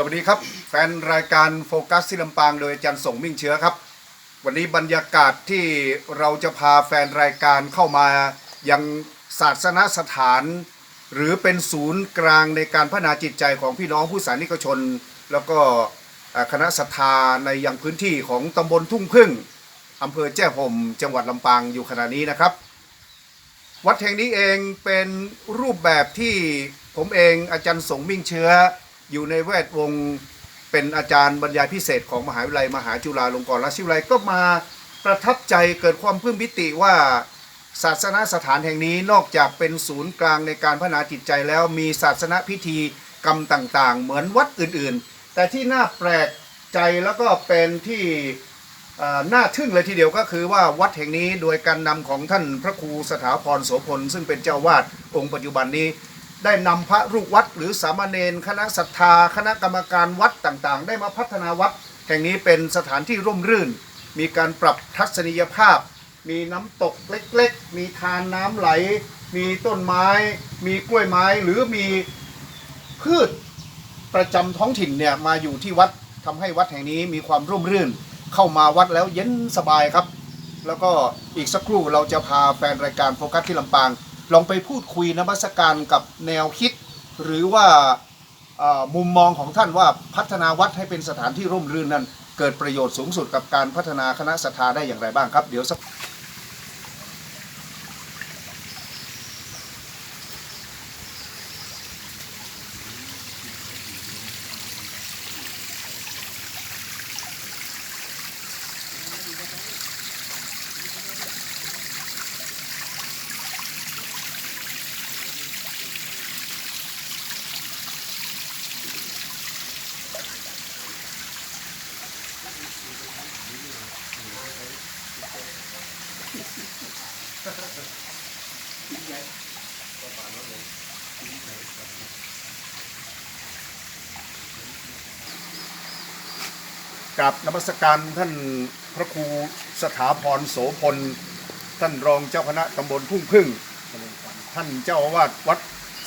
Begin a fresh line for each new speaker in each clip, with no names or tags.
สวัสดีครับ แฟนรายการโฟกัสที่ลำปางโดยอาจารย์ส่งมิ่งเชื้อครับ วันนี้บรรยากาศที่เราจะพาแฟนรายการเข้ามายังศาสนสถาน หรือเป็นศูนย์กลางในการพัฒนาจิตใจของพี่น้องผู้สานิกชน แล้วก็คณะศรัทธาในยังพื้นที่ของตำบลทุ่งพึ่งอำเภอแจ้ห่มจังหวัดลำปางอยู่ขณะนี้นะครับ วัดแห่งนี้เองเป็นรูปแบบที่ผมเองอาจารย์สงมิ่งเชื้อ อยู่ในแวดวงเป็นอาจารย์บรรยายพิเศษของมหาวิทยาลัยมหาจุฬาลงกรณราชวิทยาลัยก็มาประทับใจเกิดความพึ้มพิติว่าศาสนสถานแห่งนี้นอกจากเป็นศูนย์กลางในการพัฒนาจิตใจแล้วมีศาสนพิธีกรรมต่างๆ เหมือนวัดอื่นๆ แต่ที่น่าแปลกใจแล้วก็เป็นที่น่าทึ่งเลยทีเดียวก็คือว่าวัดแห่งนี้โดยการนำของท่านพระครูสถาพรโสพลซึ่งเป็นเจ้าวาดองค์ปัจจุบันนี้ ได้นำพระลูกวัด หรือสามเณรคณะศรัทธา คณะกรรมการวัดต่างๆ ได้มาพัฒนาวัด แห่งนี้เป็นสถานที่ร่มรื่น มีการปรับทัศนียภาพ มีน้ำตกเล็กๆ มีทานน้ำไหล มีต้นไม้ มีกล้วยไม้หรือมีพืชประจำท้องถิ่นเนี่ยมาอยู่ที่วัดทำให้วัดแห่งนี้มีความร่มรื่น เข้ามาวัดแล้วเย็นสบายครับ แล้วก็อีกสักครู่เราจะพาแฟนรายการโฟกัสที่ลำปาง ลองไปพูดคุยนมัสการกับแนวคิด หรือว่ามุมมองของท่านว่าพัฒนาวัดให้เป็นสถานที่ร่มรื่นนั้น เกิดประโยชน์สูงสุดกับการพัฒนาคณะสัทธาได้อย่างไรบ้างครับ เดี๋ยวสัก กับนมัสการท่านพระครูสถาพรโสพล ท่านรองเจ้าคณะตำบลทุ่งพึ่ง ท่านเจ้าอาวาสวัด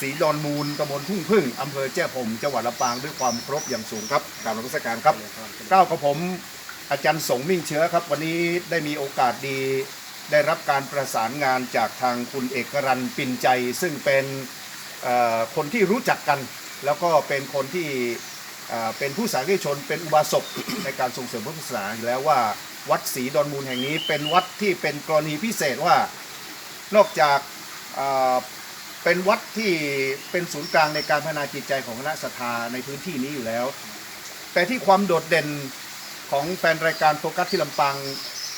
ศรีดอนมูลตำบลทุ่งพึ่งอำเภอแจ้ห่มจังหวัดลำปางด้วยความเคารพอย่างสูงครับกราบนมัสการครับเก้าวกับผมอาจารย์สงมิ่งเชื้อครับ วันนี้ได้มีโอกาสดี ได้รับการประสานงานจากทางคุณเอกรันปินใจ ซึ่งเป็นคนที่รู้จักกัน แล้วก็เป็นคนที่ เป็นผู้สาธารณชนเป็นอุบาสกในการส่งเสริมพระพุทธศาสนาอยู่แล้วว่าวัดศรีดอนมูลแห่งนี้เป็นวัดที่เป็นกรณีพิเศษว่านอกจากเป็นวัดที่เป็นศูนย์กลางในการพัฒนาจิตใจของคณะศรัทธาในพื้นที่นี้อยู่แล้ว แต่ที่ความโดดเด่นของแฟนรายการโฟกัสที่ลำปาง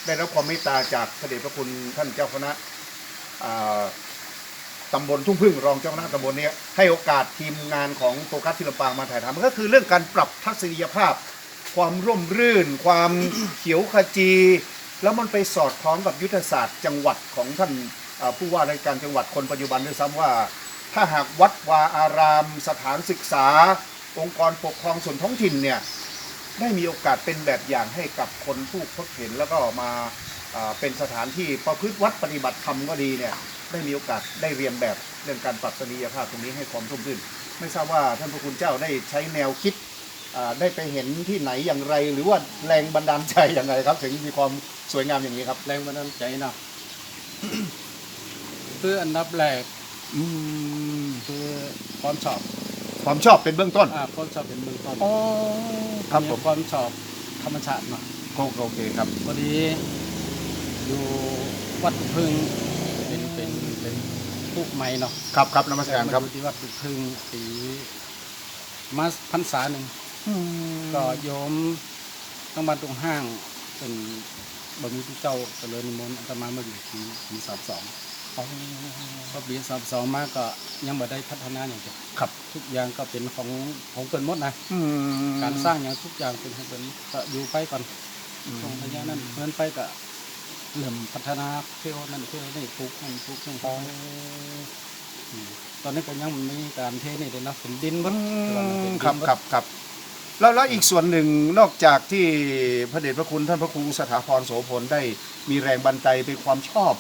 ได้รับความเมตตาจากพระเดชพระคุณท่านเจ้าคณะ ตำบลทุ่งพึ่งรองเจ้าคณะตำบลเนี้ให้โอกาสทีมงานของโฟกัสที่ลำปางมาถ่ายทำมันก็คือเรื่องการปรับทัศนียภาพ ความร่มรื่น ความเขียวขจี แล้วมันไปสอดคล้องกับยุทธศาสตร์จังหวัดของท่านผู้ว่าราชการจังหวัดคนปัจจุบันด้วยซ้ำว่า ถ้าหากวัดวาอาราม สถานศึกษา องค์กรปกครองส่วนท้องถิ่นเนี่ยได้มีโอกาสเป็นแบบอย่างให้กับคนผู้พบเห็นแล้วก็มาเป็นสถานที่ประพฤติวัดปฏิบัติธรรมก็ดีเนี่ย ได้มีโอกาสได้เรียนแบบเรื่องการปรับสนียภาพตรงนี้ให้ความร่มรื่นไม่ทราบว่าท่านพระคุณเจ้าได้ใช้แนวคิดอ่าได้ไปเห็นที่ไหนอย่างไร หรือว่าแรงบันดาลใจอย่างไรครับ ถึงมีความสวยงามอย่างนี้ครับ
แรงบันดาลใจเนาะคืออันดับแรก
อืม
คือความชอบ
ความชอบเป็นเบื้องต้น
อ่าความชอบเป็นเบื้องต้น
อ๋อครับผม
ความชอบธรรมชาติเนาะ
โอเคครับ
พอดีอยู่วัดพึ่งเป็นเป็นเป็น ผู้ใหม่เนาะ
ครับครับนมัสการครับ
อยู่ที่วัดพึ่งปีมาพรรษาหนึ่งก็โยมต้องมาตรงห้างเป็นบะมีที่เจ้าก็เลยนิมนต์อาตมามาอยู่ปีปีสามสองพอปีสามสองมาก็ยังบ่ได้พัฒนาอย่างเดียว
ครับ
ทุกอย่างก็เป็นของของเปินมดนะการสร้างอย่างทุกอย่างเป็นของเปินก็อยู่ไปก่อนตรงระยะนั้นเพิ่นไปก็ เริ่มพัฒนาเที่ยวนั่นเที่ยวนี่ปลูกนั่นปลูกนี่อืมตอนนี้ก็ยังมีการเทนี่เลยเนาะเป็นดินหมดแต่ว่ามันเป็นดิน
ครับ
หมด
ครับครับแล้วแล้วอีกส่วนหนึ่งนอกจากที่พระเดชพระคุณท่านพระครูสถาพรโสพลได้มีแรงบันดาลใจเป็นความชอบ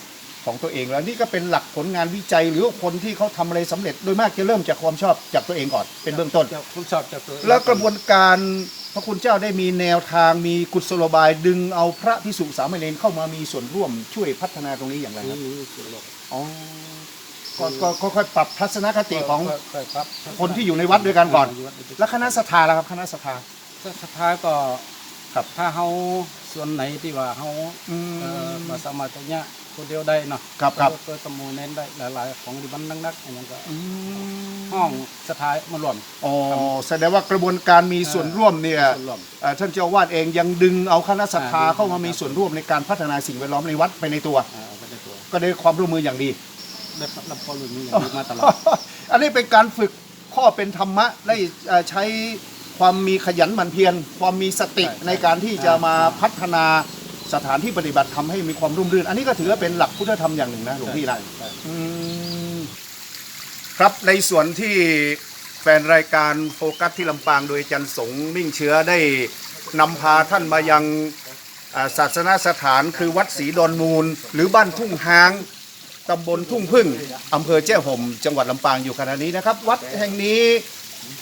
ของตัวเองแล้วนี่ก็เป็นหลักผลงานวิจัยหรือว่าคนที่เขาทำอะไรสำเร็จโดยมากจะเริ่มจากความชอบจากตัวเองก่อนเป็นเบื้องต้น
จากผมชอบจากตัว
แล้วกระบวนการพ ระคุณเจ้าได้มีแนวทางมีกุศโลบายดึงเอาพระพิสุสามเณรเข้ามามีส่วนร่วมช่วยพัฒนาตรงนี้อย่างไรครับ
นี่สุดโลก
อ๋อก็ก็ก็ค่อยปรับทัศนคติของ
ก็ก็ครับ
คนที่อยู่ในวัดด้วยกันก่อน
ยู่วัดด้วยกัน
แล้วคณะศรัทธาล่ะครับคณะศรัทธา
ก็สุดท้ายก็
ครับ
ถ้าเฮาส่วนไหนที่ว่าเฮา
อื
เอ่อ
ม
มาสามารถตรงเนี้ย คนเดียวได้เนาะ
ครับครับ
ตัวตมูเน้นได้หลาย ๆ ของที่มันนักๆอันนั้นก็
อืม
ห้องสุดท้ายมารวม
อ๋อแสดงว่ากระบวนการมีส่วนร่วมเนี่ย
ส่วนรวม
เอ่อท่านเจ้าอาวาดเองยังดึงเอาคณะศรัทธาเข้ามามีส่วนร่วมในการพัฒนาสิ่งแวดล้อมในวัดไปในตัว
อ่าเอาไปในตัว
ก็ได้ความร่วมมืออย่างดี
ได้รับความรู้นี้อย่างดีมาตลอด
อันนี้เป็นการฝึกข้อเป็นธรรมะได้เอ่อใช้ความมีขยันหมั่นเพียรความมีสติ
ใช่ใช่
ในการที่จะมา
ใช่
พัฒนา สถานที่ปฏิบัติทำให้มีความรุ่มรื่น อันนี้ก็ถือว่าเป็นหลักพุทธธรรมอย่างหนึ่งนะหลวงพี่นะ
ใช่
อืมครับในส่วนที่แฟนรายการโฟกัสที่ลำปางโดยอาจันสงมิ่งเชื้อได้นำพาท่านมายังอ่าศาสนสถานคือวัดศรีดอนมูล หรือบ้านทุ่งฮางตำบลทุ่งพึ่งอำเภอแจ้ห่ม จังหวัดลำปางอยู่ขณะนี้นะครับ วัดแห่งนี้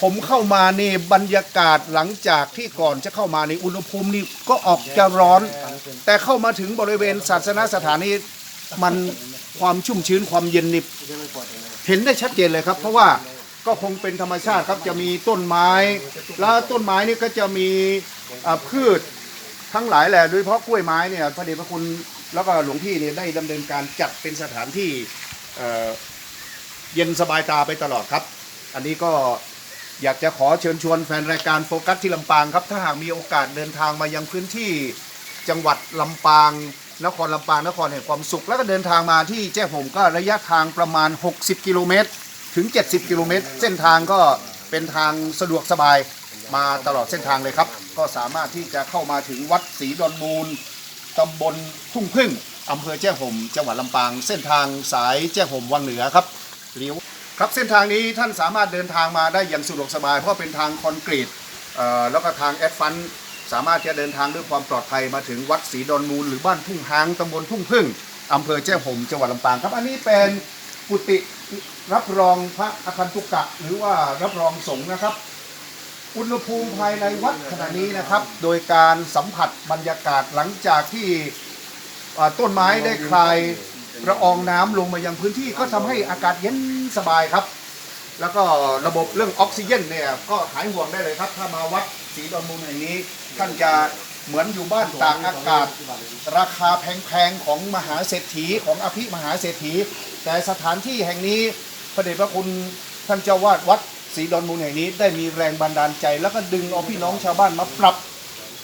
ผมเข้ามานี่บรรยากาศหลังจากที่ก่อนจะเข้ามาในอุณหภูมินี่ก็ออกจะร้อน แต่เข้ามาถึงบริเวณศาสนสถานนี้มันความชุ่มชื้นความเย็นนี่เห็นได้ชัดเจนเลยครับ เพราะว่าก็คงเป็นธรรมชาติครับจะมีต้นไม้ แล้วต้นไม้นี่ก็จะมีอ่าพืชทั้งหลายแหละโดยเฉพาะกล้วยไม้เนี่ยพระเดชพระคุณแล้วก็หลวงพี่เนี่ยได้ดำเนินการจัดเป็นสถานที่เอ่อเย็นสบายตาไปตลอดครับ อันนี้ก็ อยากจะขอเชิญชวนแฟนรายการโฟกัสที่ลำปางครับ ถ้าหากมีโอกาสเดินทางมายังพื้นที่จังหวัดลำปาง นครลำปางนครแห่งความสุข แล้วก็เดินทางมาที่แจ้ห่มก็ระยะทางประมาณ 60 กิโลเมตร ถึง 70 กิโลเมตร เส้นทางก็เป็นทางสะดวกสบายมาตลอดเส้นทางเลยครับ ก็สามารถที่จะเข้ามาถึงวัดศรีดอนมูลตำบลทุ่งพึ่งอำเภอแจ้ห่มจังหวัดลำปาง เส้นทางสายแจ้ห่มวังเหนือครับเลี้ยว ครับเส้นทางนี้ท่านสามารถเดินทางมาได้อย่างสะดวกสบาย เพราะเป็นทางคอนกรีตแล้วก็ทางแอดฟันสามารถจะเดินทางด้วยความปลอดภัยมาถึงวัดศรีดอนมูล หรือบ้านทุ่งฮางตำบลทุ่งพึ่งอำเภอแจ้ห่มจังหวัดลำปางครับ อันนี้เป็นกุฏิรับรองพระอคันตุกะ หรือว่ารับรองสงฆ์นะครับ อุณหภูมิภายในวัดขณะนี้นะครับ โดยการสัมผัสบรรยากาศหลังจากที่ต้นไม้ได้คลาย ละอองน้ำลงมายังพื้นที่ก็ทำให้อากาศเย็นสบายครับ แล้วก็ระบบเรื่องออกซิเจนเนี่ยก็หายห่วงได้เลยครับ ถ้ามาวัดศรีดอนมูลแห่งนี้ ท่านจะเหมือนอยู่บ้านต่ากอากาศ ราคาแพงๆของมหาเศรษฐีของอภิมหาเศรษฐี แต่สถานที่แห่งนี้พระเดชพระคุณท่านเจ้าวาดวัดศรีดอนมูลแห่งนี้ได้มีแรงบันดาลใจ แล้วก็ดึงเอาพี่น้องชาวบ้านมาปรับ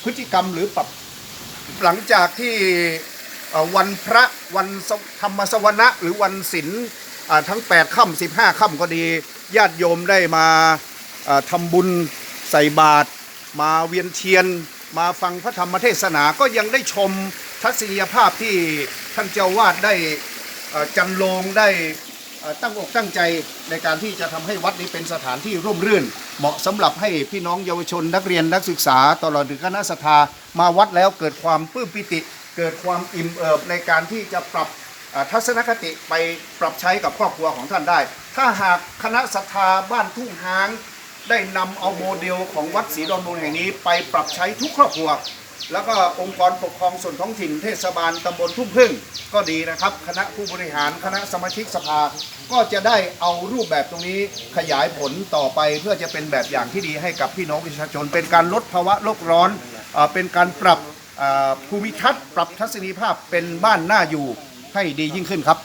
พฤติกรรมหรือปรับหลังจากที่ วันพระวันธรรมสวนะหรือวันศีลทั้ง 8ค่ำ15ค่ำก็ดีญาติโยมได้มาทำบุญใส่บาตรมาเวียนเทียน มาฟังพระธรรมเทศนาก็ยังได้ชมทัศนียภาพที่ท่านเจ้าวาดได้เอ่อจันโลงได้ตั้งอกตั้งใจในการที่จะทำให้วัดนี้เป็นสถานที่ร่มรื่น เหมาะสำหรับให้พี่น้องเยาวชนนักเรียนนักศึกษาตลอดถึงคณะศรัทธามาวัดแล้วเกิดความปลื้มปิติ เกิดความอิ่มเอิบในการที่จะปรับทัศนคติไปปรับใช้กับครอบครัวของท่านได้ ถ้าหากคณะศรัทธาบ้านทุ่งฮาง ได้นำเอาโมเดลของวัดศรีดอนมูลแห่งนี้ ไปปรับใช้ทุกครอบครัว แล้วก็องค์กรปกครองส่วนท้องถิ่นเทศบาลตำบลทุ่งพึ่ง ก็ดีนะครับ คณะผู้บริหารคณะสมาชิกสภา ก็จะได้เอารูปแบบตรงนี้ขยายผลต่อไปเพื่อจะเป็นแบบอย่างที่ดีให้กับพี่น้องประชาชน เป็นการลดภาวะโลกร้อนเอ่อเป็นการปรับ ภูมิทัศน์ปรับทัศนียภาพเป็นบ้านน่าอยู่ให้ดียิ่งขึ้นครับ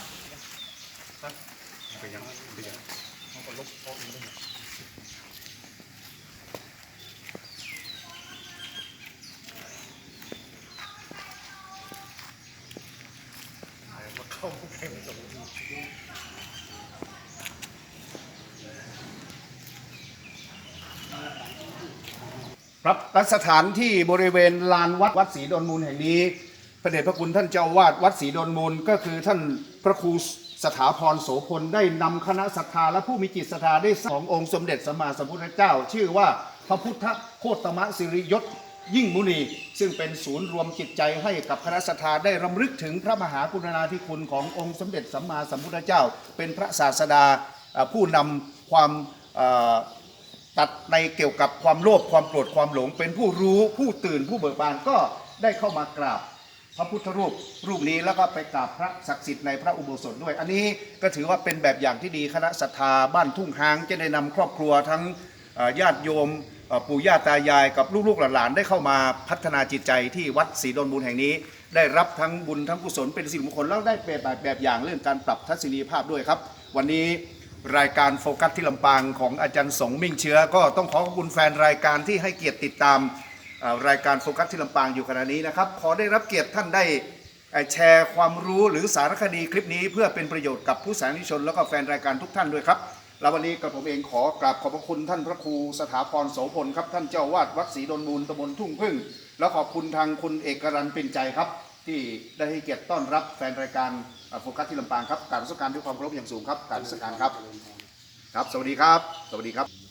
ครับและสถานที่บริเวณลานวัดวัดศรีดอนมูลแห่งนี้พระเดชพระคุณท่านเจ้าวาดวัดศรีดอนมูลก็คือท่านพระครูสถาพรโสพลได้นำคณะศรัทธาและผู้มีจิตศรัทธาได้สร้างองค์สมเด็จสัมมาสัมพุทธเจ้า ชื่อว่าพระพุทธโคตมะสิริยศยิ่งมุนี ซึ่งเป็นศูนย์รวมจิตใจให้กับคณะสัตยาได้รำลึกถึงพระมหากรุณาธิคุณขององค์สมเด็จสัมมาสัมพุทธเจ้า เป็นพระศาสดาผู้นำความ ตัดในเกี่ยวกับความโลภความโกรธความหลง เป็นผู้รู้ผู้ตื่นผู้เบิกบานก็ได้เข้ามากราบพระพุทธรูปรูปนี้แล้วก็ไปกราบพระศักดิ์สิทธิ์ในพระอุโบสถด้วย อันนี้ก็ถือว่าเป็นแบบอย่างที่ดีคณะศรัทธาบ้านทุ่งหางจะได้นำครอบครัวทั้งญาติโยมปู่ย่าตายายกับลูกๆหลานๆได้เข้ามาพัฒนาจิตใจที่วัดศรีดอนมูลแห่งนี้ ได้รับทั้งบุญทั้งกุศลเป็นสิ่งมงคลแล้วได้เป็นแบบแบบอย่างเรื่องการปรับทัศนียภาพด้วยครับ วันนี้ รายการโฟกัสที่ลำปางของอาจารย์สงมิ่งเชื้อ ก็ต้องขอขอบคุณแฟนรายการที่ให้เกียรติติดตามรายการโฟกัสที่ลำปางอยู่ขณะนี้นะครับ ขอได้รับเกียรติท่านได้แชร์ความรู้หรือสารคดีคลิปนี้ เพื่อเป็นประโยชน์กับผู้สาธารนิชน แล้วก็แฟนรายการทุกท่านด้วยครับแล้ววันนี้กับผมเองขอกราบขอบพระคุณท่านพระครูสถาพรโสพลครับท่านเจ้าวาดวัดศรีดนมูลตำบลทุ่งพึ่ง แล้วขอบคุณทางคุณเอกรันเป็นใจครับ ที่ได้ให้เกียรติต้อนรับแฟนรายการโฟกัสที่ลำปางครับกรารรัชการด้วยความเคารพอย่างสูงครับกรารรัชการครับ ครับ สวัสดีครับ สวัสดีครับ